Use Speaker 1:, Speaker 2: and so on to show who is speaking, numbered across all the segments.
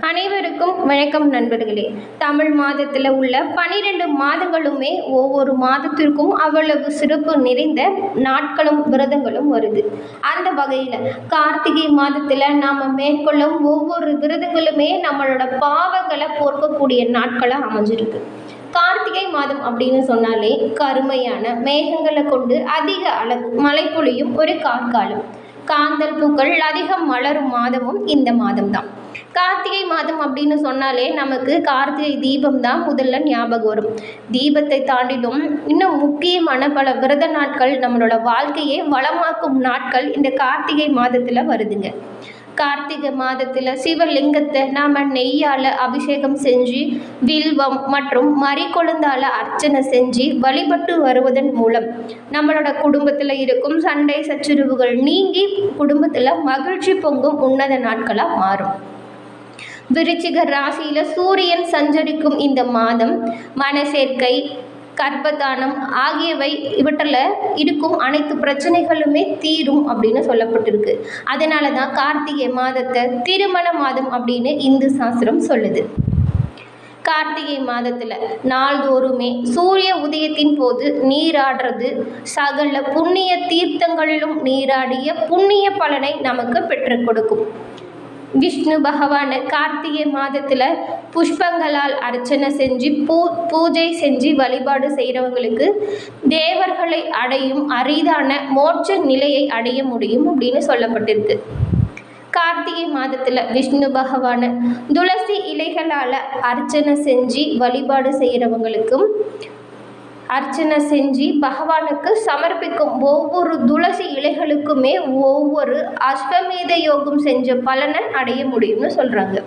Speaker 1: அனைவருக்கும் வணக்கம் நண்பர்களே. தமிழ் மாதத்தில் உள்ள பனிரெண்டு மாதங்களுமே ஒவ்வொரு மாதத்திற்கும் அவ்வளவு சிறப்பு நிறைந்த நாட்களும் விரதங்களும் வருது. அந்த வகையில் கார்த்திகை மாதத்தில் நாம் மேற்கொள்ளும் ஒவ்வொரு விரதங்களுமே நம்மளோட பாவங்களை போர்க்கக்கூடிய நாட்களாக அமைஞ்சிருக்கு. கார்த்திகை மாதம் அப்படின்னு சொன்னாலே கருமையான மேகங்களை கொண்டு அதிக அளவு மழை பொழியும் ஒரு கார்காலம். காந்தல் பூக்கள் அதிகம் மலரும் மாதமும் இந்த மாதம்தான். கார்த்திகை மாதம் அப்படின்னு சொன்னாலே நமக்கு கார்த்திகை தீபம் தான் முதல்ல ஞாபகம் வரும். தீபத்தை தாண்டிலும் இன்னும் முக்கியமான பல விரத நாட்கள் நம்மளோட வாழ்க்கையை வளமாக்கும் நாட்கள் இந்த கார்த்திகை மாதத்தில் வருதுங்க. கார்த்திகை மாதத்தில் சிவலிங்கத்தை நாம் நெய்யால் அபிஷேகம் செஞ்சு வில்வம் மற்றும் மறிக்கொழுந்தால் அர்ச்சனை செஞ்சு வழிபட்டு வருவதன் மூலம் நம்மளோட குடும்பத்தில் இருக்கும் சண்டை சச்சரவுகள் நீங்கி குடும்பத்தில் மகிழ்ச்சி பொங்கும் உன்னத நாட்களாக மாறும். விருச்சிக ராசியில் சூரியன் சஞ்சரிக்கும் இந்த மாதம் மனசேர்க்கை கர்ப்பதானம் ஆகியவை இவற்றில் இருக்கும் அனைத்து பிரச்சனைகளுமே தீரும் அப்படின்னு சொல்லப்பட்டிருக்கு. அதனால தான் கார்த்திகை மாதத்தை திருமண மாதம் அப்படின்னு இந்து சாஸ்திரம் சொல்லுது. கார்த்திகை மாதத்தில் நாள்தோறுமே சூரிய உதயத்தின் போது நீராடுறது சகல புண்ணிய தீர்த்தங்களிலும் நீராடிய புண்ணிய பலனை நமக்கு பெற்றுக் கொடுக்கும். விஷ்ணு பகவானை கார்த்திகை மாதத்தில் புஷ்பங்களால் அர்ச்சனை செஞ்சு பூ பூஜை செஞ்சு வழிபாடு செய்கிறவங்களுக்கு தேவர்களை அடையும் அரிதான மோட்ச நிலையை அடைய முடியும் அப்படின்னு சொல்லப்பட்டிருக்கு. கார்த்திகை மாதத்தில் விஷ்ணு பகவானை துளசி இலைகளால் அர்ச்சனை செஞ்சு வழிபாடு செய்கிறவங்களுக்கும் அர்ச்சனை செஞ்சு பகவானுக்கு சமர்ப்பிக்கும் ஒவ்வொரு துளசி இலைகளுக்குமே ஒவ்வொரு அஸ்வமேத யோகம் செஞ்ச பலனை அடைய முடியும்னு சொல்கிறாங்க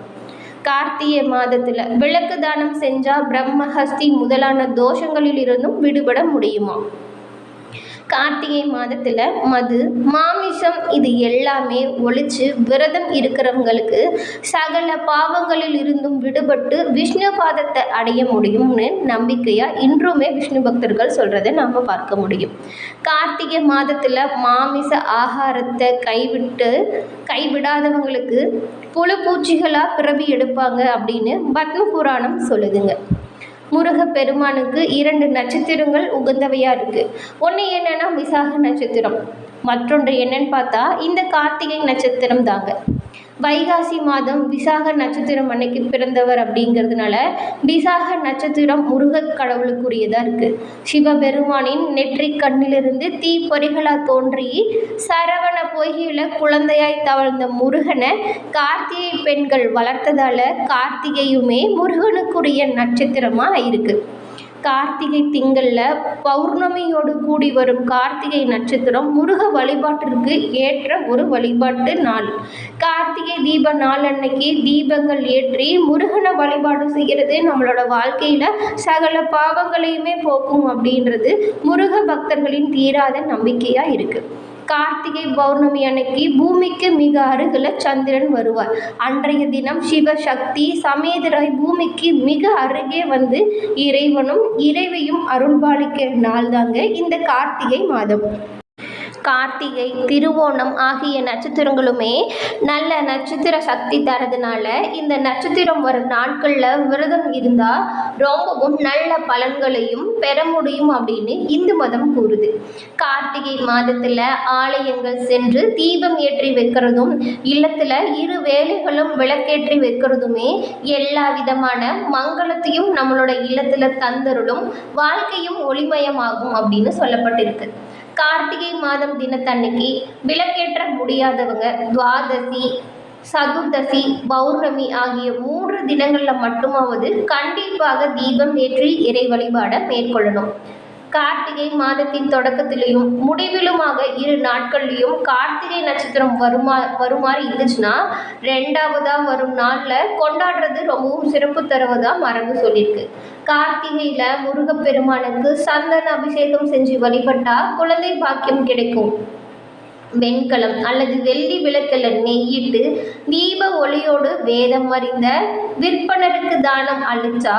Speaker 1: கார்த்திகை மாதத்தில் விளக்கு தானம் செஞ்சால் பிரம்மஹஸ்தி முதலான தோஷங்களில் இருந்தும் விடுபட முடியுமா? கார்த்திகை மாதத்தில் மது மாமிசம் இது எல்லாமே ஒழிச்சு விரதம் இருக்கிறவங்களுக்கு சகல பாவங்களில் இருந்தும் விடுபட்டு விஷ்ணு பாதத்தை அடைய முடியும்னு நம்பிக்கையாக இன்றுமே விஷ்ணு பக்தர்கள் சொல்கிறத நாம் பார்க்க முடியும். கார்த்திகை மாதத்தில் மாமிச ஆகாரத்தை கைவிட்டு கைவிடாதவங்களுக்கு புழு பூச்சிகளாக பிறவி எடுப்பாங்க அப்படின்னு பத்ம புராணம் சொல்லுதுங்க. முருக பெருமானுக்கு இரண்டு நட்சத்திரங்கள் உகந்தவையாக இருக்குது ஒன்று என்னென்னா விசாக நட்சத்திரம். மற்றொன்று என்னன்னு பார்த்தா இந்த கார்த்திகை நட்சத்திரம் தாங்க வைகாசி மாதம் விசாக நட்சத்திரம் அன்னைக்கு பிறந்தவர் அப்படிங்கிறதுனால விசாக நட்சத்திரம் முருகக் கடவுளுக்குரியதாக இருக்குது சிவபெருமானின் நெற்றி கண்ணிலிருந்து தீப்பொறிகளாக தோன்றி சரவண பொய்கையில் குழந்தையாய் தவழ்ந்த முருகனை கார்த்திகை பெண்கள் வளர்த்ததால் கார்த்திகையுமே முருகனுக்குரிய நட்சத்திரமாக இருக்குது கார்த்திகை திங்களில் பௌர்ணமியோடு கூடி வரும் கார்த்திகை நட்சத்திரம் முருக வழிபாட்டிற்கு ஏற்ற ஒரு வழிபாட்டு நாள். கார்த்திகை தீப நாள் அன்னைக்கு தீபங்கள் ஏற்றி முருகனை வழிபாடு செய்கிறது நம்மளோட வாழ்க்கையில் சகல பாவங்களையுமே போக்கும் அப்படின்றது முருக பக்தர்களின் தீராத நம்பிக்கையாக இருக்குது கார்த்திகை பௌர்ணமி அன்னைக்கு பூமிக்கு மிக அருகில் சந்திரன் வருவார். அன்றைய தினம் சிவசக்தி சமேதராய் பூமிக்கு மிக அருகே வந்து இறைவனும் இறைவையும் அருள்பாலிக்க நாள்தாங்க இந்த கார்த்திகை மாதம். கார்த்திகை திருவோணம் ஆகிய நட்சத்திரங்களுமே நல்ல நட்சத்திர சக்தி தரதுனால இந்த நட்சத்திரம் வரும் நாட்களில் விரதம் இருந்தால் ரொம்பவும் நல்ல பலன்களையும் பெற முடியும் அப்படின்னு இந்து மதம் கூறுது. கார்த்திகை மாதத்தில் ஆலயங்கள் சென்று தீபம் ஏற்றி வைக்கிறதும் இல்லத்தில் இரு வேலைகளும் விளக்கேற்றி வைக்கிறதுமே எல்லா விதமான மங்களத்தையும் நம்மளோட இல்லத்தில் தந்தருளும் வாழ்க்கையும் ஒளிமயமாகும் அப்படின்னு சொல்லப்பட்டிருக்கு. கார்த்திகை மாதம் தினத்தன்னைக்கு விளக்கேற்ற முடியாதவங்க துவாதசி சதுர்தசி பௌர்ணமி ஆகிய மூன்று தினங்களில் மட்டுமாவது கண்டிப்பாக தீபம் ஏற்றி இறை வழிபாடை மேற்கொள்ளணும். கார்த்திகை மாதத்தின் தொடக்கத்திலையும் முடிவிலுமாக இரு நாட்கள்லையும் கார்த்திகை நட்சத்திரம் வருமா வருமாறு இருந்துச்சுன்னா ரெண்டாவதாக வரும் நாளில் கொண்டாடுறது ரொம்பவும் சிறப்பு தருவதாக மரபு சொல்லியிருக்கு. கார்த்திகையில் முருகப்பெருமானுக்கு சந்தன அபிஷேகம் செஞ்சு வழிபட்டால் குழந்தை பாக்கியம் கிடைக்கும். வெண்கலம் அல்லது வெள்ளி விளக்கில் நெய்யிட்டு தீப ஒளியோடு வேதம் அறிந்த விற்பனருக்கு தானம் அளித்தா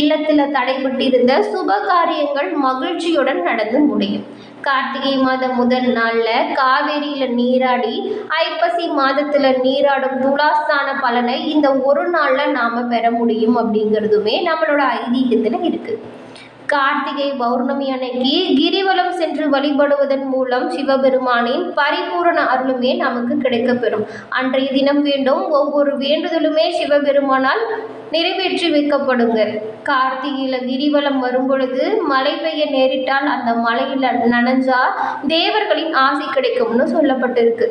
Speaker 1: இல்லத்தில் தடைபட்டிருந்த சுப காரியங்கள் மகிழ்ச்சியுடன் நடந்து முடியும். கார்த்திகை மாதம் முதல் நாளில் காவேரியில் நீராடி ஐப்பசி மாதத்தில் நீராடும் துலாஸ்தான பலனை இந்த ஒரு நாளில் நாம் பெற முடியும் அப்படிங்கிறதுமே நம்மளோட ஐதீகத்தில் இருக்குது கார்த்திகை பௌர்ணமி அன்னைக்கு கிரிவலம் சென்று வழிபடுவதன் மூலம் சிவபெருமானின் பரிபூரண அருளுமே நமக்கு கிடைக்கப்பெறும். அன்றைய தினம் வேண்டும். ஒவ்வொரு வேண்டுதலுமே சிவபெருமானால் நிறைவேற்றி வைக்கப்படுங்க கார்த்திகையில் கிரிவலம் வரும் பொழுது மழை பெய்ய நேரிட்டால் அந்த மழையில் நனைஞ்சா தேவர்களின் ஆசை கிடைக்கும்னு சொல்லப்பட்டிருக்கு.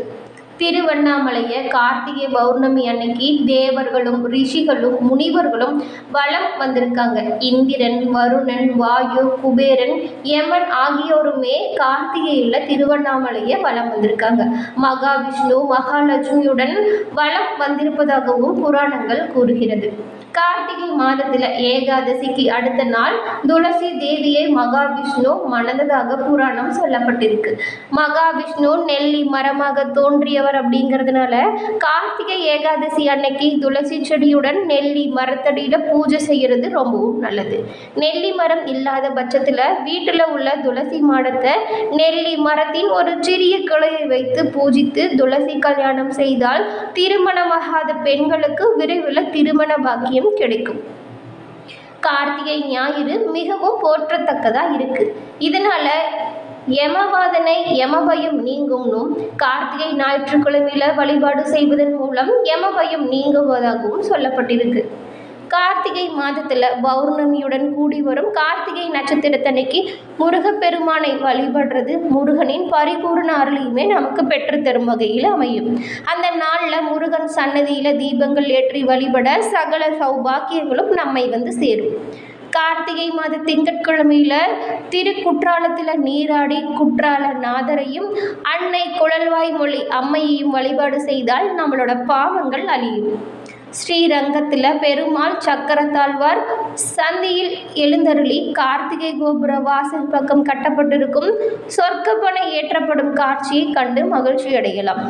Speaker 1: திருவண்ணாமலையை கார்த்திகை பௌர்ணமி அன்னைக்கு தேவர்களும் ரிஷிகளும் முனிவர்களும் வளம் வந்திருக்காங்க. இந்திரன் வருணன் வாயு குபேரன் யமன் ஆகியோருமே கார்த்திகையில் திருவண்ணாமலையை வளம் வந்திருக்காங்க. மகாவிஷ்ணு மகாலட்சுமியுடன் வளம் வந்திருப்பதாகவும் புராணங்கள் கூறுகிறது. கார்த்திகை மாதத்தில் ஏகாதசிக்கு அடுத்த நாள் துளசி தேவியை மகாவிஷ்ணு மணந்ததாக புராணம் சொல்லப்பட்டிருக்கு. மகாவிஷ்ணு நெல்லி மரமாக தோன்றியவர் அப்படிங்கிறதுனால கார்த்திகை ஏகாதசி அன்னைக்கு துளசி செடியுடன் நெல்லி மரத்தடியில் பூஜை செய்கிறது ரொம்பவும் நல்லது. நெல்லி மரம் இல்லாத பட்சத்தில் வீட்டில் உள்ள துளசி மாடத்தை நெல்லி மரத்தின் ஒரு சிறிய கிளையை வைத்து பூஜித்து துளசி கல்யாணம் செய்தால் திருமணமாகாத பெண்களுக்கு விரைவில் திருமண பாக்கியம் கிடைக்கும் கார்த்திகை ஞாயிறு மிகவும் போற்றத்தக்கதாக இருக்குது இதனால் யமவாதனை யமபயம் நீங்கும்னும் கார்த்திகை ஞாயிற்றுக்கிழமையில் வழிபாடு செய்வதன் மூலம் யமபயம் நீங்குவதாகவும் சொல்லப்பட்டிருக்கு. கார்த்திகை மாதத்தில் பௌர்ணமியுடன் கூடி வரும். கார்த்திகை நட்சத்திரத்தன்னைக்கு முருகப்பெருமானை வழிபடுறது முருகனின் பரிபூர்ண அருளையுமே நமக்கு பெற்றுத்தரும் வகையில் அமையும். அந்த நாளில் முருகன் சன்னதியில் தீபங்கள் ஏற்றி வழிபட சகல சௌபாக்கியங்களும் நம்மை வந்து சேரும். கார்த்திகை மாத திங்கட்கிழமையில் திருக்குற்றாலத்தில் நீராடி குற்றால நாதரையும் அன்னை குழல்வாய் மொழி அம்மையையும் வழிபாடு செய்தால் நம்மளோட பாவங்கள் அழியும். ஸ்ரீரங்கத்தில் பெருமாள் சக்கரத்தாழ்வார் சந்தியில் எழுந்தருளி கார்த்திகை கோபுர வாசல் பக்கம் கட்டப்பட்டிருக்கும் சொர்க்கப்பனை ஏற்றப்படும் காட்சியை கண்டு மகிழ்ச்சி அடையலாம்.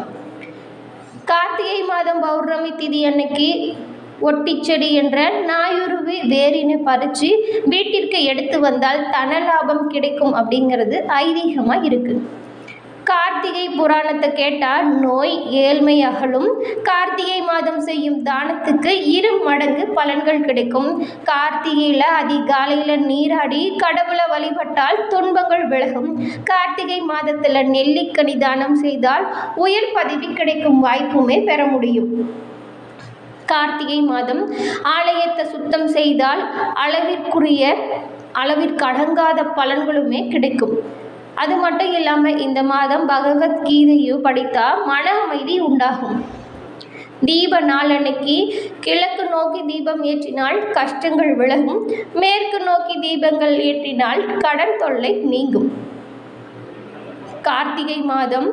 Speaker 1: கார்த்திகை மாதம் பௌர்ணமி திதி அன்னைக்கு ஒட்டிச்செடி என்ற நாயுருவி வேரினை பறித்து வீட்டிற்கு எடுத்து வந்தால் தன லாபம் கிடைக்கும் அப்படிங்கிறது ஐதீகமாக இருக்குது கார்த்திகை புராணத்தை கேட்டால் நோய் ஏழ்மை அகலும். கார்த்திகை மாதம் செய்யும் தானத்துக்கு இரு மடங்கு பலன்கள் கிடைக்கும். கார்த்திகையில் அதிகாலையில் நீராடி கடவுளை வழிபட்டால் துன்பங்கள் விலகும். கார்த்திகை மாதத்தில் நெல்லிக்கனி தானம் செய்தால் உயர் பதவி கிடைக்கும் வாய்ப்புமே பெற முடியும். கார்த்திகை மாதம் ஆலயத்தை சுத்தம் செய்தால் அளவிற்குரிய அளவிற்கு அடங்காத பலன்களுமே கிடைக்கும். அது மட்டும் இல்லாமல் இந்த மாதம் பகவத்கீதையும் படித்தா மன அமைதி உண்டாகும். தீப நாள் அன்னைக்கு கிழக்கு நோக்கி தீபம் ஏற்றினால் கஷ்டங்கள் விலகும். மேற்கு நோக்கி தீபங்கள் ஏற்றினால் கடன் தொல்லை நீங்கும். கார்த்திகை மாதம்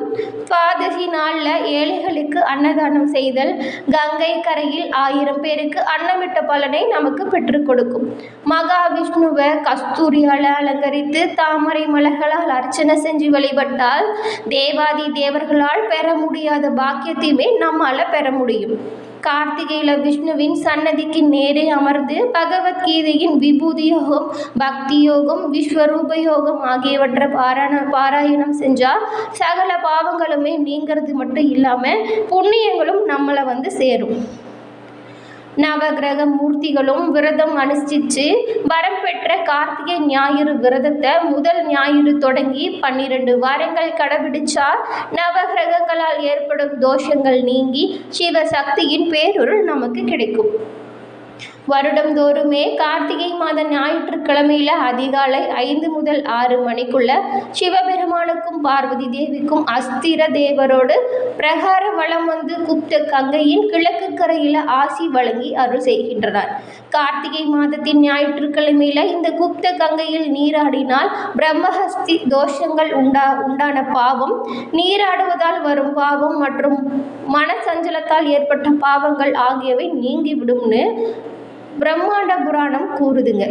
Speaker 1: துவாதசி நாளில் ஏழைகளுக்கு அன்னதானம் செய்தல் கங்கை கரையில் ஆயிரம் பேருக்கு அன்னமிட்ட பலனை நமக்கு பெற்றுக் கொடுக்கும். மகாவிஷ்ணுவை கஸ்தூரியால் அலங்கரித்து தாமரை மலர்களால் அர்ச்சனை செஞ்சு வழிபட்டால் தேவாதி தேவர்களால் பெற முடியாத பாக்கியத்தையுமே நம்மால் பெற முடியும். கார்த்திகையில் விஷ்ணுவின் சன்னதிக்கு நேரே அமர்ந்து பகவத்கீதையின் விபூதி யோகம் பக்தி யோகம் விஸ்வரூப யோகம் ஆகியவற்றை பாராயண பாராயணம் செஞ்சால் சகல பாவங்களுமே நீங்கிறது மட்டும் இல்லாமல் புண்ணியங்களும் நம்மளை வந்து சேரும். நவகிரக மூர்த்திகளும் விரதம் அனுஷ்டிச்சு வரம் பெற்ற கார்த்திகை ஞாயிறு விரதத்தை முதல் ஞாயிறு தொடங்கி பன்னிரண்டு வாரங்கள் கடைபிடிச்சா நவகிரகங்களால் ஏற்படும் தோஷங்கள் நீங்கி சிவசக்தியின் பேருள் நமக்கு கிடைக்கும். வருடந்தோறுமே கார்த்திகை மாத ஞாயிற்றுக்கிழமையில அதிகாலை ஐந்து முதல் ஆறு மணிக்குள்ள சிவபெருமானுக்கும் பார்வதி தேவிக்கும் அஸ்திர தேவரோடு பிரகார வளம் வந்து குப்த கங்கையின் கிழக்கு கரையில் ஆசி வழங்கி அருள் செய்கின்றனர். கார்த்திகை மாதத்தின் ஞாயிற்றுக்கிழமையில் இந்த குப்த கங்கையில் நீராடினால் பிரம்மஹஸ்தி தோஷங்கள் உண்டா உண்டான பாவம் நீராடுவதால் வரும் பாவம் மற்றும் மனசஞ்சலத்தால் ஏற்பட்ட பாவங்கள் ஆகியவை நீங்கிவிடும்னு பிரம்மாண்ட புராணம் கூறுதுங்க.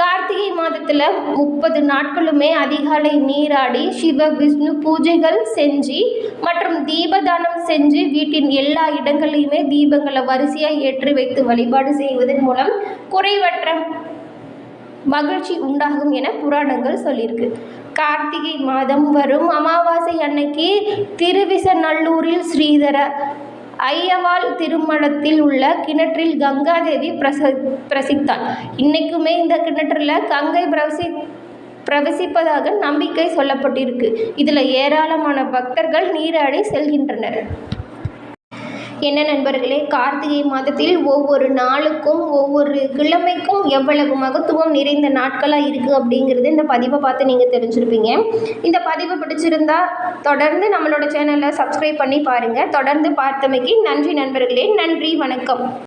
Speaker 1: கார்த்திகை மாதத்தில் முப்பது நாட்களுமே அதிகாலை நீராடி சிவ விஷ்ணு பூஜைகள் செஞ்சு மற்றும் தீபதானம் செஞ்சு வீட்டின் எல்லா இடங்களையுமே தீபங்களை வரிசையாக ஏற்றி வைத்து வழிபாடு செய்வதன் மூலம் குறைவற்ற மகிழ்ச்சி உண்டாகும் என புராணங்கள் சொல்லியிருக்கு. கார்த்திகை மாதம் வரும் அமாவாசை அன்னைக்கு திருவிசநல்லூரில் ஸ்ரீதர ஐயவாள் திருமணத்தில் உள்ள கிணற்றில் கங்காதேவி பிரச பிரசித்தாள். இன்னைக்குமே இந்த கிணற்றில் கங்கை பிரவசி பிரவசிப்பதாக நம்பிக்கை சொல்லப்பட்டிருக்கு. இதில் ஏராளமான பக்தர்கள் நீராடி செல்கின்றனர். என்ன நண்பர்களே கார்த்திகை மாதத்தில் ஒவ்வொரு நாளுக்கும் ஒவ்வொரு கிழமைக்கும் எவ்வளவு மகத்துவம் நிறைந்த நாட்களாக இருக்குது அப்படிங்கிறது இந்த பதிவை பார்த்து நீங்கள் தெரிஞ்சிருப்பீங்க. இந்த பதிவு பிடிச்சிருந்தா தொடர்ந்து நம்மளோட சேனலை சப்ஸ்கிரைப் பண்ணி பாருங்கள் தொடர்ந்து பார்த்தமைக்கு நன்றி நண்பர்களே நன்றி வணக்கம்.